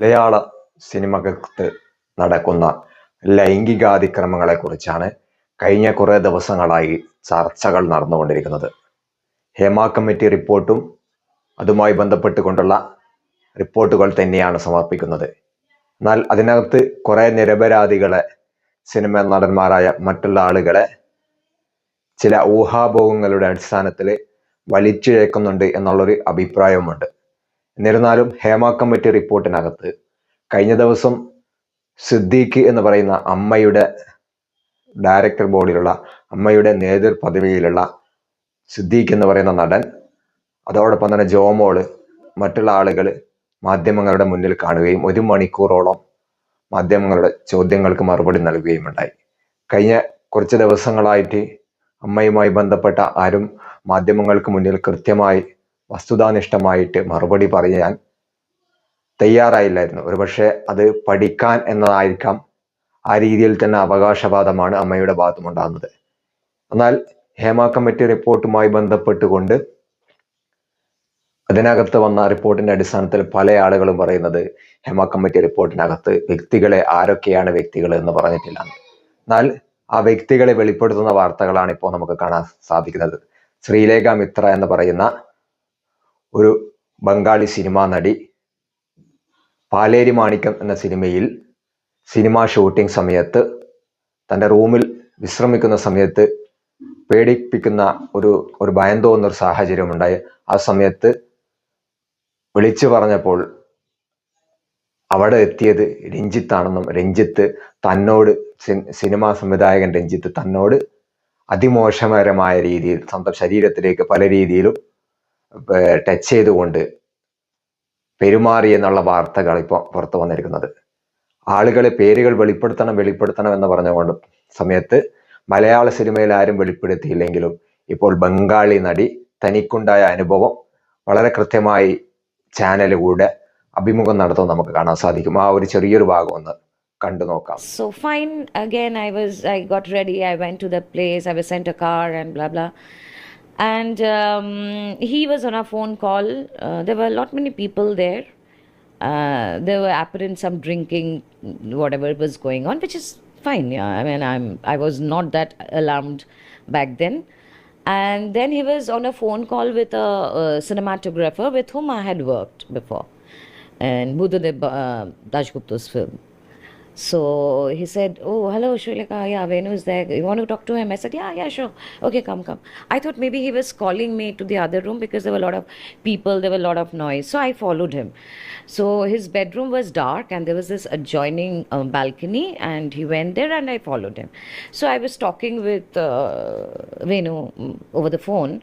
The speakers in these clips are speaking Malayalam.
മലയാള സിനിമകൾക്ക് നടക്കുന്ന ലൈംഗികാതിക്രമങ്ങളെ കുറിച്ചാണ് കഴിഞ്ഞ കുറെ ദിവസങ്ങളായി ചർച്ചകൾ നടന്നുകൊണ്ടിരിക്കുന്നത്. ഹേമ കമ്മിറ്റി റിപ്പോർട്ടും അതുമായി ബന്ധപ്പെട്ടുകൊണ്ടുള്ള റിപ്പോർട്ടുകൾ തന്നെയാണ് സമർപ്പിക്കുന്നത്. എന്നാൽ അതിനകത്ത് കുറെ നിരപരാധികളെ സിനിമ നടന്മാരായ മറ്റുള്ള ആളുകളെ ചില ഊഹാഭോഗങ്ങളുടെ അടിസ്ഥാനത്തിൽ വലിച്ചിഴക്കുന്നുണ്ട് എന്നുള്ളൊരു അഭിപ്രായവുമുണ്ട്. എന്നിരുന്നാലും ഹേമ കമ്മിറ്റി റിപ്പോർട്ടിനകത്ത് കഴിഞ്ഞ ദിവസം സിദ്ദീഖ് എന്ന് പറയുന്ന അമ്മയുടെ ഡയറക്ടർ ബോർഡിലുള്ള അമ്മയുടെ നേതൃ പദവിയിലുള്ള സിദ്ദീഖ് എന്ന് പറയുന്ന നടൻ അതോടൊപ്പം തന്നെ ജോമോൾ മറ്റുള്ള ആളുകൾ മാധ്യമങ്ങളുടെ മുന്നിൽ കാണുകയും ഒരു മണിക്കൂറോളം മാധ്യമങ്ങളുടെ ചോദ്യങ്ങൾക്ക് മറുപടി നൽകുകയും ഉണ്ടായി കഴിഞ്ഞ കുറച്ച് ദിവസങ്ങളായിട്ട് അമ്മയുമായി ബന്ധപ്പെട്ട ആരും മാധ്യമങ്ങൾക്ക് മുന്നിൽ കൃത്യമായി വസ്തുതാനിഷ്ഠമായിട്ട് മറുപടി പറയാൻ തയ്യാറായില്ലായിരുന്നു. ഒരുപക്ഷെ അത് പഠിക്കാൻ എന്നതായിരിക്കാം ആ രീതിയിൽ തന്നെ അവകാശവാദമാണ് അമ്മയുടെ ഭാഗത്തും ഉണ്ടാകുന്നത്. എന്നാൽ ഹേമ കമ്മിറ്റി റിപ്പോർട്ടുമായി ബന്ധപ്പെട്ടുകൊണ്ട് അതിനകത്ത് വന്ന റിപ്പോർട്ടിന്റെ അടിസ്ഥാനത്തിൽ പല ആളുകളും പറയുന്നത് ഹേമ കമ്മിറ്റി റിപ്പോർട്ടിനകത്ത് വ്യക്തികളെ ആരൊക്കെയാണ് വ്യക്തികൾ എന്ന് പറഞ്ഞിട്ടില്ല. എന്നാൽ ആ വ്യക്തികളെ വെളിപ്പെടുത്തുന്ന വാർത്തകളാണ് ഇപ്പോൾ നമുക്ക് കാണാൻ സാധിക്കുന്നത്. ശ്രീലേഖ മിത്ര എന്ന് പറയുന്ന ഒരു ബംഗാളി സിനിമാ നടി പാലേരി മാണിക്കം എന്ന സിനിമയിൽ സിനിമാ ഷൂട്ടിംഗ് സമയത്ത് തന്റെ റൂമിൽ വിശ്രമിക്കുന്ന സമയത്ത് പേടിപ്പിക്കുന്ന ഒരു ഒരു ഭയം തോന്നുന്ന ഒരു സാഹചര്യം ഉണ്ടായി. ആ സമയത്ത് വിളിച്ചു പറഞ്ഞപ്പോൾ അവിടെ എത്തിയത് രഞ്ജിത്താണെന്നും രഞ്ജിത്ത് തന്നോട് സിനിമാ സംവിധായകൻ രഞ്ജിത്ത് തന്നോട് അതിമോശകരമായ രീതിയിൽ സ്വന്തം ശരീരത്തിലേക്ക് പല രീതിയിലും ടച്ച് ചെയ്തുകൊണ്ട് പെരുമാറി എന്നുള്ള വാർത്തകൾ ഇപ്പോൾ പുറത്തു വന്നിരിക്കുന്നത് ആളുകളെ പേരുകൾ വെളിപ്പെടുത്തണം വെളിപ്പെടുത്തണം എന്ന് പറഞ്ഞുകൊണ്ട് സമയത്ത് മലയാള സിനിമയിൽ ആരും വെളിപ്പെടുത്തിയില്ലെങ്കിലും ഇപ്പോൾ ബംഗാളി നടി തനിക്കുണ്ടായ അനുഭവം വളരെ കൃത്യമായി ചാനലിലൂടെ അഭിമുഖം നടത്തുന്നത് നമുക്ക് കാണാൻ സാധിക്കും ആ ഒരു ചെറിയൊരു ഭാഗം ഒന്ന് കണ്ടു നോക്കാം. Again, I was. I got ready. I went to the place. I was sent a car and blah blah. And um, he was on a phone call. Uh, there were a lot many people there. Uh, there were apparent some drinking, whatever was going on, which is fine. Yeah, I mean, I'm. I was not that alarmed back then. And then he was on a phone call with a, a cinematographer with whom I had worked before, and Buddhadev uh, Dashgupta's film. So he said, Oh, hello, Shrileka. Yeah, Venu is there. You want to talk to him? I said, Yeah, yeah, sure. Okay, come, come. I thought maybe he was calling me to the other room because there were a lot of people, there were a lot of noise. So I followed him. So his bedroom was dark and there was this adjoining um, balcony, and he went there and I followed him. So I was talking with uh, Venu mm, over the phone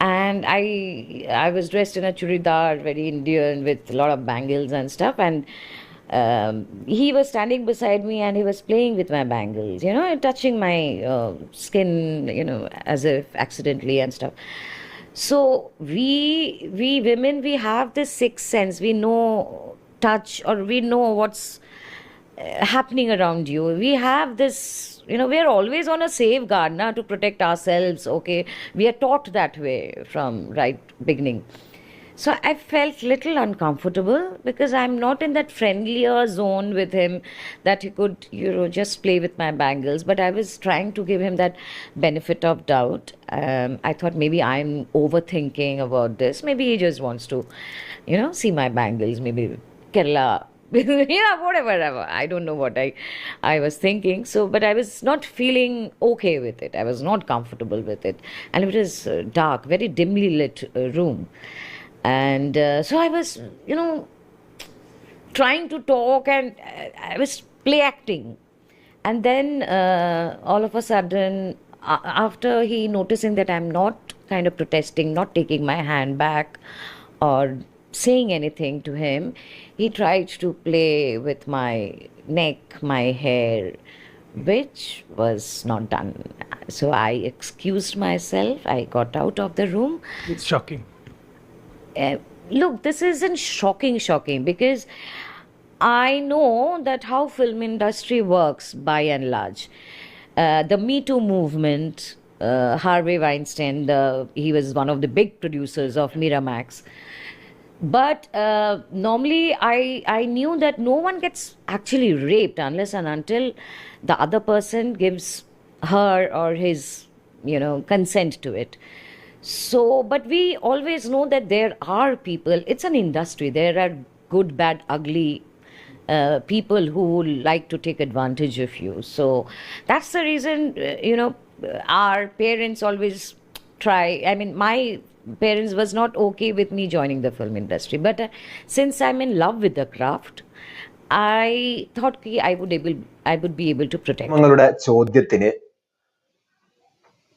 and I I was dressed in a churidar, very Indian, with a lot of bangles and stuff, and um, he was standing beside me and he was playing with my bangles, you know, touching my uh, skin, you know, as if accidentally and stuff. So we we women we have this sixth sense. We know touch or we know what's uh, happening around you. We have this, you know, we are always on a safeguard now to protect ourselves. Okay, we are taught that way from right beginning. So I felt a little uncomfortable because I'm not in that friendlier zone with him that he could, you know, just play with my bangles. But I was trying to give him that benefit of doubt. Um, I thought maybe I'm overthinking about this. Maybe he just wants to, you know, see my bangles. Maybe Kerala yeah whatever whatever. i don't know what i i was thinking so but i was not feeling okay with it i was not comfortable with it and it was dark very dimly lit uh, room and uh, so i was you know trying to talk and uh, i was play acting. And then uh, all of a sudden after he noticing that i'm not kind of protesting not taking my hand back or saying anything to him he tried to play with my neck my hair which was not done. So i excused myself. I got out of the room. It's shocking. Uh, look this isn't shocking shocking because i know that how film industry works by and large. Uh, the me too movement uh, harvey weinstein the, he was one of the big producers of miramax. But uh, normally I, I knew that no one gets actually raped unless and until the other person gives her or his you know consent to it so but we always know that there are people it's an industry there are good bad ugly uh, people who like to take advantage of you so that's the reason uh, you know our parents always try i mean my parents was not okay with me joining the film industry but uh, since i'm in love with the craft i thought ki i would able i would be able to protect it. നിങ്ങളുടെ ചോദ്യത്തിന്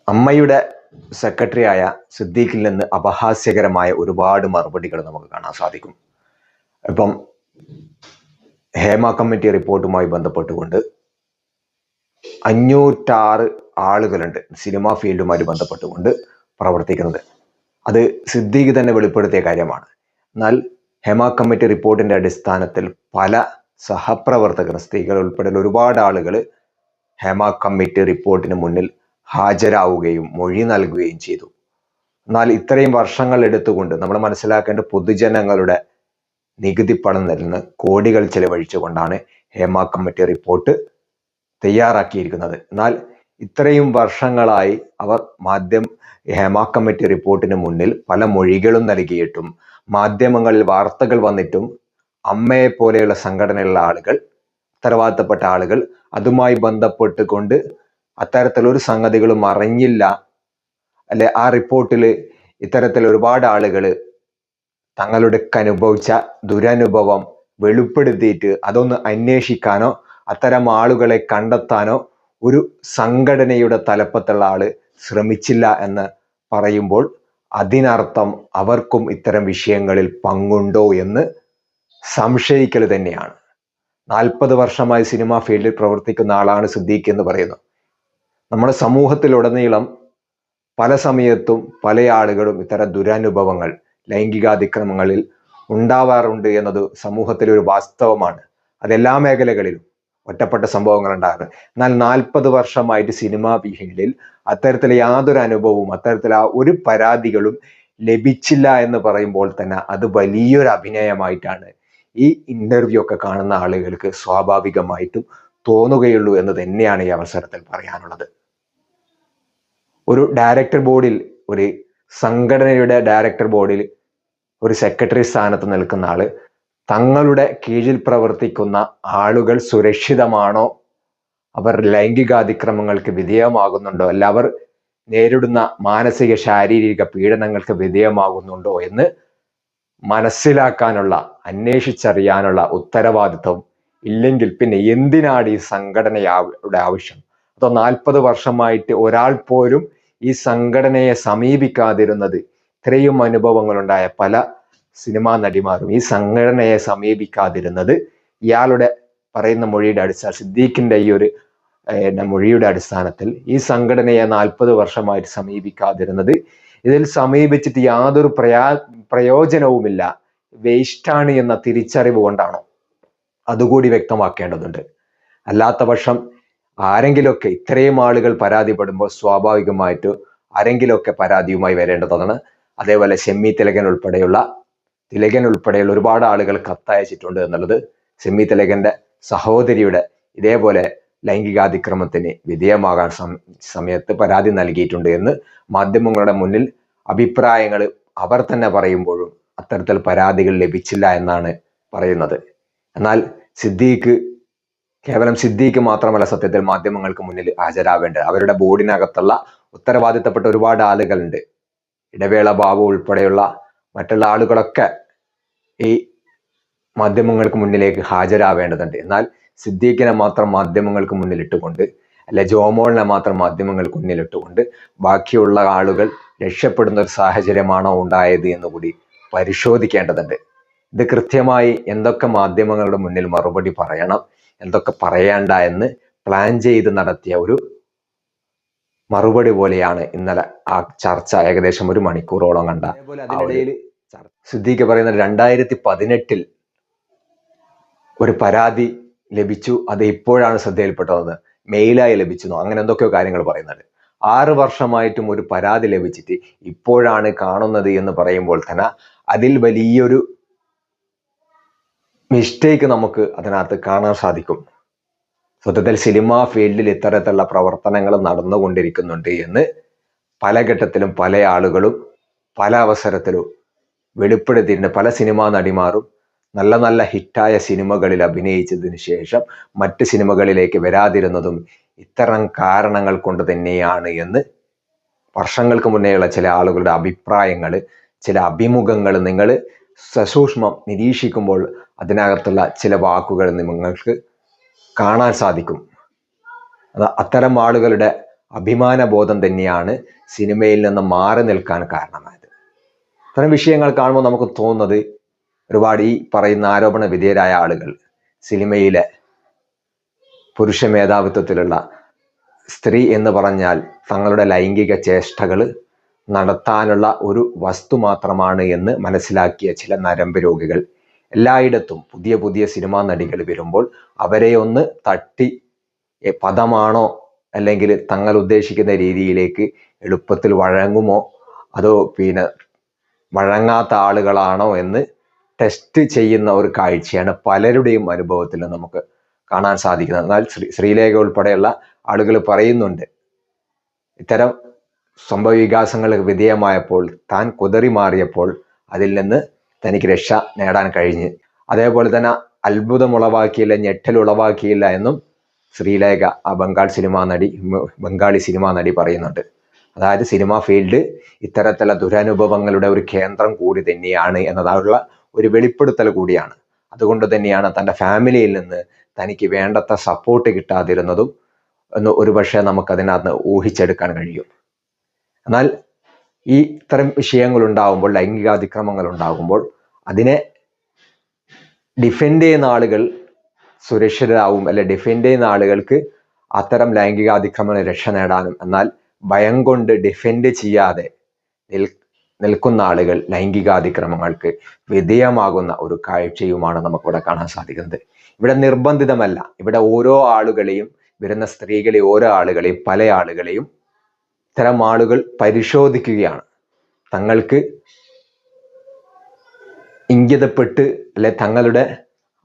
അമ്മയുടെ സെക്രട്ടറിയായ സിദ്ദീഖിൽ നിന്ന് അപഹാസ്യകരമായ ഒരുപാട് മറുപടികൾ നമുക്ക് കാണാൻ സാധിക്കും. ഇപ്പം ഹേമ കമ്മിറ്റി റിപ്പോർട്ടുമായി ബന്ധപ്പെട്ടുകൊണ്ട് അഞ്ഞൂറ്റാറ് ആളുകളുണ്ട് സിനിമാ ഫീൽഡുമായി ബന്ധപ്പെട്ടുകൊണ്ട് പ്രവർത്തിക്കുന്നത്. അത് സിദ്ദീഖ് തന്നെ വെളിപ്പെടുത്തിയ കാര്യമാണ്. എന്നാൽ ഹേമ കമ്മിറ്റി റിപ്പോർട്ടിന്റെ അടിസ്ഥാനത്തിൽ പല സഹപ്രവർത്തകർ സ്ത്രീകൾ ഉൾപ്പെടെ ഒരുപാട് ആളുകൾ ഹേമ കമ്മിറ്റി റിപ്പോർട്ടിന് മുന്നിൽ ഹാജരാവുകയും മൊഴി നൽകുകയും ചെയ്തു. എന്നാൽ ഇത്രയും വർഷങ്ങൾ എടുത്തുകൊണ്ട് നമ്മൾ മനസ്സിലാക്കേണ്ട പൊതുജനങ്ങളുടെ നികുതി പണം നിന്ന് കോടികൾ ചെലവഴിച്ചുകൊണ്ടാണ് ഹേമ കമ്മിറ്റി റിപ്പോർട്ട് തയ്യാറാക്കിയിരിക്കുന്നത്. എന്നാൽ ഇത്രയും വർഷങ്ങളായി അവർ മാധ്യമ ഹേമ കമ്മിറ്റി റിപ്പോർട്ടിന് മുന്നിൽ പല മൊഴികളും നൽകിയിട്ടും മാധ്യമങ്ങളിൽ വാർത്തകൾ വന്നിട്ടും അമ്മയെ പോലെയുള്ള സംഘടനയുള്ള ആളുകൾ ഉത്തരവാദിത്തപ്പെട്ട ആളുകൾ അതുമായി ബന്ധപ്പെട്ടുകൊണ്ട് അത്തരത്തിലൊരു സംഗതികളും അറിഞ്ഞില്ല അല്ലെ? ആ റിപ്പോർട്ടിൽ ഇത്തരത്തിൽ ഒരുപാട് ആളുകൾ തങ്ങളുടെ അനുഭവിച്ച ദുരനുഭവം വെളിപ്പെടുത്തിയിട്ട് അതൊന്ന് അന്വേഷിക്കാനോ അത്തരം ആളുകളെ കണ്ടെത്താനോ ഒരു സംഘടനയുടെ തലപ്പത്തുള്ള ആൾ ശ്രമിച്ചില്ല എന്ന് പറയുമ്പോൾ അതിനർത്ഥം അവർക്കും ഇത്തരം വിഷയങ്ങളിൽ പങ്കുണ്ടോ എന്ന് സംശയിക്കൽ തന്നെയാണ്. നാൽപ്പത് വർഷമായി സിനിമാ ഫീൽഡിൽ പ്രവർത്തിക്കുന്ന ആളാണ് സിദ്ദീഖ് എന്ന് പറയുന്നു നമ്മുടെ സമൂഹത്തിലുടനീളം പല സമയത്തും പല ആളുകളും ഇത്തരം ദുരനുഭവങ്ങൾ ലൈംഗികാതിക്രമങ്ങളിൽ ഉണ്ടാവാറുണ്ട് എന്നത് സമൂഹത്തിലെ ഒരു വാസ്തവമാണ്. അതെല്ലാ മേഖലകളിലും ഒറ്റപ്പെട്ട സംഭവങ്ങൾ ഉണ്ടാകുന്നത് എന്നാൽ നാൽപ്പത് വർഷമായിട്ട് സിനിമാ ഫീൽഡിൽ അത്തരത്തിലെ യാതൊരു അനുഭവവും അത്തരത്തിൽ ആ ഒരു പരാതികളും ലഭിച്ചില്ല എന്ന് പറയുമ്പോൾ തന്നെ അത് വലിയൊരു അഭിനയമായിട്ടാണ് ഈ ഇന്റർവ്യൂ ഒക്കെ കാണുന്ന ആളുകൾക്ക് സ്വാഭാവികമായിട്ടും തോന്നുകയുള്ളൂ എന്ന് തന്നെയാണ് ഈ അവസരത്തിൽ പറയാനുള്ളത്. ഒരു ഡയറക്ടർ ബോർഡിൽ ഒരു സംഘടനയുടെ ഡയറക്ടർ ബോർഡിൽ ഒരു സെക്രട്ടറി സ്ഥാനത്ത് നിൽക്കുന്ന ആൾ തങ്ങളുടെ കീഴിൽ പ്രവർത്തിക്കുന്ന ആളുകൾ സുരക്ഷിതമാണോ? അവർ ലൈംഗികാതിക്രമങ്ങൾക്ക് വിധേയമാകുന്നുണ്ടോ? അല്ല അവർ നേരിടുന്ന മാനസിക ശാരീരിക പീഡനങ്ങൾക്ക് വിധേയമാകുന്നുണ്ടോ എന്ന് മനസ്സിലാക്കാനുള്ള അന്വേഷിച്ചറിയാനുള്ള ഉത്തരവാദിത്വം ഇല്ലെങ്കിൽ പിന്നെ എന്തിനാണ് ഈ സംഘടനയുടെ ആവശ്യം? അതോ നാൽപ്പത് വർഷമായിട്ട് ഒരാൾ പോലും ഈ സംഘടനയെ സമീപിക്കാതിരുന്നത് ഇത്രയും അനുഭവങ്ങളുണ്ടായ പല സിനിമാ നടിമാരും ഈ സംഘടനയെ സമീപിക്കാതിരുന്നത് ഇയാളുടെ പറയുന്ന മൊഴിയുടെ അടിസ്ഥാന സിദ്ദീഖിന്റെ ഈ ഒരു മൊഴിയുടെ അടിസ്ഥാനത്തിൽ ഈ സംഘടനയെ നാൽപ്പത് വർഷമായിട്ട് സമീപിക്കാതിരുന്നത്. ഇതിൽ സമീപിച്ചിട്ട് യാതൊരു പ്രയാ പ്രയോജനവുമില്ല. വേസ്റ്റാണ് എന്ന തിരിച്ചറിവ് കൊണ്ടാണോ? അതുകൂടി വ്യക്തമാക്കേണ്ടതുണ്ട്. അല്ലാത്ത പക്ഷം ആരെങ്കിലുമൊക്കെ ഇത്രയും ആളുകൾ പരാതിപ്പെടുമ്പോൾ സ്വാഭാവികമായിട്ട് ആരെങ്കിലുമൊക്കെ പരാതിയുമായി വരേണ്ടതാണ്. അതേപോലെ ഷെമ്മി തിലകൻ ഉൾപ്പെടെയുള്ള തിലകൻ ഉൾപ്പെടെയുള്ള ഒരുപാട് ആളുകൾ കത്തയച്ചിട്ടുണ്ട് എന്നുള്ളത് ഷെമ്മി തിലകന്റെ സഹോദരിയുടെ ഇതേപോലെ ലൈംഗികാതിക്രമത്തിന് വിധേയമാകാൻ സമയത്ത് പരാതി നൽകിയിട്ടുണ്ട് എന്ന് മാധ്യമങ്ങളുടെ മുന്നിൽ അഭിപ്രായങ്ങൾ അവർ തന്നെ പറയുമ്പോഴും അത്തരത്തിൽ പരാതികൾ ലഭിച്ചില്ല എന്നാണ് പറയുന്നത്. എന്നാൽ സിദ്ദീഖ് കേവലം സിദ്ദീഖ് മാത്രമല്ല സത്യത്തിൽ മാധ്യമങ്ങൾക്ക് മുന്നിൽ ഹാജരാവേണ്ടത്. അവരുടെ ബോർഡിനകത്തുള്ള ഉത്തരവാദിത്തപ്പെട്ട ഒരുപാട് ആളുകളുണ്ട്. ഇടവേള ബാബു ഉൾപ്പെടെയുള്ള മറ്റുള്ള ആളുകളൊക്കെ ഈ മാധ്യമങ്ങൾക്ക് മുന്നിലേക്ക് ഹാജരാവേണ്ടതുണ്ട്. എന്നാൽ സിദ്ദീഖിനെ മാത്രം മാധ്യമങ്ങൾക്ക് മുന്നിലിട്ടുകൊണ്ട് അല്ലെ ജോമോളിനെ മാത്രം മാധ്യമങ്ങൾക്ക് മുന്നിലിട്ടുകൊണ്ട് ബാക്കിയുള്ള ആളുകൾ രക്ഷപ്പെടുന്ന ഒരു സാഹചര്യമാണോ ഉണ്ടായത് എന്ന് കൂടി പരിശോധിക്കേണ്ടതുണ്ട്. ഇത് കൃത്യമായി എന്തൊക്കെ മാധ്യമങ്ങളുടെ മുന്നിൽ മറുപടി പറയണം? എന്തൊക്കെ പറയേണ്ട എന്ന് പ്ലാൻ ചെയ്ത് നടത്തിയ ഒരു മറുപടി പോലെയാണ് ഇന്നലെ ആ ചർച്ച ഏകദേശം ഒരു മണിക്കൂറോളം കണ്ട അതിനിടയിൽ സിദ്ദീഖ് പറയുന്നത് രണ്ടായിരത്തി പതിനെട്ടിൽ ഒരു പരാതി ലഭിച്ചു. അത് ഇപ്പോഴാണ് ശ്രദ്ധയിൽപ്പെട്ടതെന്ന് മെയിലായി ലഭിച്ചു അങ്ങനെ എന്തൊക്കെയോ കാര്യങ്ങൾ പറയുന്നുണ്ട്. ആറ് വർഷമായിട്ടും ഒരു പരാതി ലഭിച്ചിട്ട് ഇപ്പോഴാണ് കാണുന്നത് എന്ന് പറയുമ്പോൾ തന്നെ അതിൽ വലിയൊരു മിസ്റ്റേക്ക് നമുക്ക് അതിനകത്ത് കാണാൻ സാധിക്കും. സത്യത്തിൽ സിനിമാ ഫീൽഡിൽ ഇത്തരത്തിലുള്ള പ്രവർത്തനങ്ങൾ നടന്നുകൊണ്ടിരിക്കുന്നുണ്ട് എന്ന് പല ഘട്ടത്തിലും പല ആളുകളും പല അവസരത്തിലും വെളിപ്പെടുത്തിയിട്ടുണ്ട്. പല സിനിമാ നടിമാരും നല്ല നല്ല ഹിറ്റായ സിനിമകളിൽ അഭിനയിച്ചതിന് ശേഷം മറ്റ് സിനിമകളിലേക്ക് വരാതിരുന്നതും ഇത്തരം കാരണങ്ങൾ കൊണ്ട് തന്നെയാണ് എന്ന് വർഷങ്ങൾക്ക് മുന്നേയുള്ള ചില ആളുകളുടെ അഭിപ്രായങ്ങൾ ചില അഭിമുഖങ്ങൾ നിങ്ങൾ സസൂക്ഷ്മം നിരീക്ഷിക്കുമ്പോൾ അതിനകത്തുള്ള ചില വാക്കുകൾ നിങ്ങൾക്ക് കാണാൻ സാധിക്കും. അത് അത്തരം ആളുകളുടെ അഭിമാന ബോധം തന്നെയാണ് സിനിമയിൽ നിന്ന് മാറി നിൽക്കാൻ കാരണമായത്. ഇത്തരം വിഷയങ്ങൾ കാണുമ്പോൾ നമുക്ക് തോന്നുന്നത് ഒരുപാട് ഈ പറയുന്ന ആരോപണ വിധേയരായ ആളുകൾ സിനിമയിലെ പുരുഷ മേധാവിത്വത്തിലുള്ള സ്ത്രീ എന്ന് പറഞ്ഞാൽ തങ്ങളുടെ ലൈംഗിക ചേഷ്ടകൾ നടത്താനുള്ള ഒരു വസ്തു മാത്രമാണ് എന്ന് മനസ്സിലാക്കിയ ചില നരമ്പ് രോഗികൾ എല്ലായിടത്തും പുതിയ പുതിയ സിനിമാ നടികൾ വരുമ്പോൾ അവരെ ഒന്ന് തട്ടി പദമാണോ അല്ലെങ്കിൽ തങ്ങൾ ഉദ്ദേശിക്കുന്ന രീതിയിലേക്ക് എളുപ്പത്തിൽ വഴങ്ങുമോ? അതോ പിന്നെ വഴങ്ങാത്ത ആളുകളാണോ എന്ന് ടെസ്റ്റ് ചെയ്യുന്ന ഒരു കാഴ്ചയാണ് പലരുടെയും അനുഭവത്തിൽ നമുക്ക് കാണാൻ സാധിക്കുന്നത്. എന്നാൽ ശ്രീ ശ്രീലേഖ ഉൾപ്പെടെയുള്ള ആളുകൾ പറയുന്നുണ്ട് ഇത്തരം സംഭവ വികാസങ്ങൾ വിധേയമായപ്പോൾ താൻ കുതറി മാറിയപ്പോൾ അതിൽ നിന്ന് തനിക്ക് രക്ഷ നേടാൻ കഴിഞ്ഞ്. അതേപോലെ തന്നെ അത്ഭുതം ഉളവാക്കിയില്ല ഞെട്ടൽ ഉളവാക്കിയില്ല എന്നും ശ്രീലേഖ ആ ബംഗാൾ സിനിമാ നടി ബംഗാളി സിനിമാ നടി പറയുന്നുണ്ട്. അതായത് സിനിമാ ഫീൽഡ് ഇത്തരത്തിലുള്ള ദുരനുഭവങ്ങളുടെ ഒരു കേന്ദ്രം കൂടി തന്നെയാണ് എന്നതായുള്ള ഒരു വെളിപ്പെടുത്തൽ കൂടിയാണ്. അതുകൊണ്ട് തന്നെയാണ് തന്റെ ഫാമിലിയിൽ നിന്ന് തനിക്ക് വേണ്ടത്ര സപ്പോർട്ട് കിട്ടാതിരുന്നതും എന്ന് ഒരുപക്ഷെ നമുക്കതിനകത്ത് ഊഹിച്ചെടുക്കാൻ കഴിയും. എന്നാൽ ഈ ഇത്തരം വിഷയങ്ങൾ ഉണ്ടാകുമ്പോൾ ലൈംഗികാതിക്രമങ്ങൾ ഉണ്ടാകുമ്പോൾ അതിനെ ഡിഫെൻഡ് ചെയ്യുന്ന ആളുകൾ സുരക്ഷിതരാവും അല്ലെ ഡിഫെൻഡ് ചെയ്യുന്ന ആളുകൾക്ക് അത്തരം ലൈംഗികാതിക്രമങ്ങൾ രക്ഷ നേടാനും. എന്നാൽ ഭയം കൊണ്ട് ഡിഫെൻഡ് ചെയ്യാതെ നിൽക്കുന്ന ആളുകൾ ലൈംഗികാതിക്രമങ്ങൾക്ക് വിധേയമാകുന്ന ഒരു കാഴ്ചയുമാണ് നമുക്കിവിടെ കാണാൻ സാധിക്കുന്നത്. ഇവിടെ നിർബന്ധിതമല്ല. ഇവിടെ ഓരോ ആളുകളെയും വരുന്ന സ്ത്രീകളെ ഓരോ ആളുകളെയും പല ആളുകളെയും ഇത്തരം ആളുകൾ പരിശോധിക്കുകയാണ്. തങ്ങൾക്ക് ഇംഗിതപ്പെട്ട് അല്ലെ തങ്ങളുടെ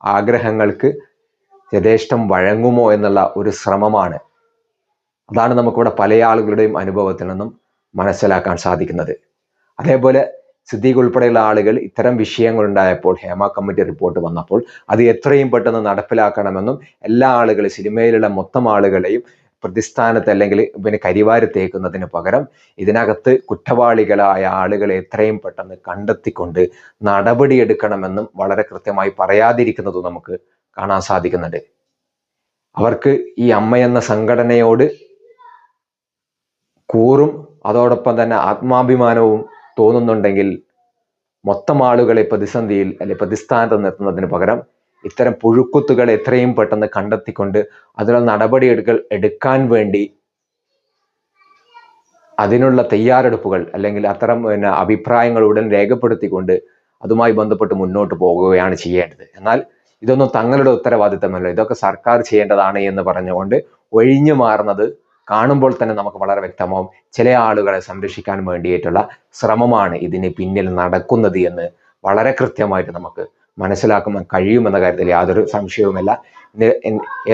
ആഗ്രഹങ്ങൾക്ക് യഥേഷ്ടം വഴങ്ങുമോ എന്നുള്ള ഒരു ശ്രമമാണ്. അതാണ് നമുക്കിവിടെ പല ആളുകളുടെയും അനുഭവത്തിൽ നിന്നും മനസ്സിലാക്കാൻ സാധിക്കുന്നത്. അതേപോലെ സിദ്ദീഖ് ഉൾപ്പെടെയുള്ള ആളുകൾ ഇത്തരം വിഷയങ്ങൾ ഉണ്ടായപ്പോൾ ഹേമ കമ്മിറ്റി റിപ്പോർട്ട് വന്നപ്പോൾ അത് എത്രയും പെട്ടെന്ന് നടപ്പിലാക്കണമെന്നും എല്ലാ ആളുകളും സിനിമയിലുള്ള മൊത്തം ആളുകളെയും പ്രതിസ്ഥാനത്ത് അല്ലെങ്കിൽ പിന്നെ കരിവാരി തേക്കുന്നതിന് പകരം ഇതിനകത്ത് കുറ്റവാളികളായ ആളുകളെ എത്രയും പെട്ടെന്ന് കണ്ടെത്തിക്കൊണ്ട് നടപടിയെടുക്കണമെന്നും വളരെ കൃത്യമായി പറയാതിരിക്കുന്നതും നമുക്ക് കാണാൻ സാധിക്കുന്നുണ്ട്. അവർക്ക് ഈ അമ്മ എന്ന സംഘടനയോട് കൂറും അതോടൊപ്പം തന്നെ ആത്മാഭിമാനവും തോന്നുന്നുണ്ടെങ്കിൽ മൊത്തം ആളുകളെ പ്രതിസന്ധിയിൽ അല്ലെ പ്രതിസ്ഥാനത്ത് നിർത്തുന്നതിന് പകരം ഇത്തരം പുഴുക്കുത്തുകൾ എത്രയും പെട്ടെന്ന് കണ്ടെത്തിക്കൊണ്ട് അതിനുള്ള നടപടിയെടുക്കൽ എടുക്കാൻ വേണ്ടി അതിനുള്ള തയ്യാറെടുപ്പുകൾ അല്ലെങ്കിൽ അത്തരം പിന്നെ അഭിപ്രായങ്ങൾ ഉടൻ രേഖപ്പെടുത്തിക്കൊണ്ട് അതുമായി ബന്ധപ്പെട്ട് മുന്നോട്ട് പോകുകയാണ് ചെയ്യേണ്ടത്. എന്നാൽ ഇതൊന്നും തങ്ങളുടെ ഉത്തരവാദിത്തമല്ല. ഇതൊക്കെ സർക്കാർ ചെയ്യേണ്ടതാണ് എന്ന് പറഞ്ഞുകൊണ്ട് ഒഴിഞ്ഞു മാറുന്നത് കാണുമ്പോൾ തന്നെ നമുക്ക് വളരെ വ്യക്തമാവും. ചില ആളുകളെ സംരക്ഷിക്കാൻ വേണ്ടിയിട്ടുള്ള ശ്രമമാണ് ഇതിന് പിന്നിൽ നടക്കുന്നത് എന്ന് വളരെ കൃത്യമായിട്ട് നമുക്ക് മനസ്സിലാക്കാൻ കഴിയുമെന്ന കാര്യത്തിൽ യാതൊരു സംശയവുമില്ല.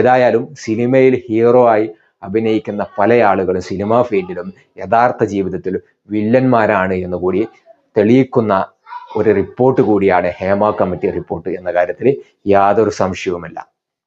ഏതായാലും സിനിമയിൽ ഹീറോ ആയി അഭിനയിക്കുന്ന പല ആളുകളും സിനിമാ ഫീൽഡിലും യഥാർത്ഥ ജീവിതത്തിലും വില്ലന്മാരാണ് എന്ന് കൂടി തെളിയിക്കുന്ന ഒരു റിപ്പോർട്ട് കൂടിയാണ് ഹേമ കമ്മിറ്റി റിപ്പോർട്ട് എന്ന കാര്യത്തിൽ യാതൊരു സംശയവുമില്ല.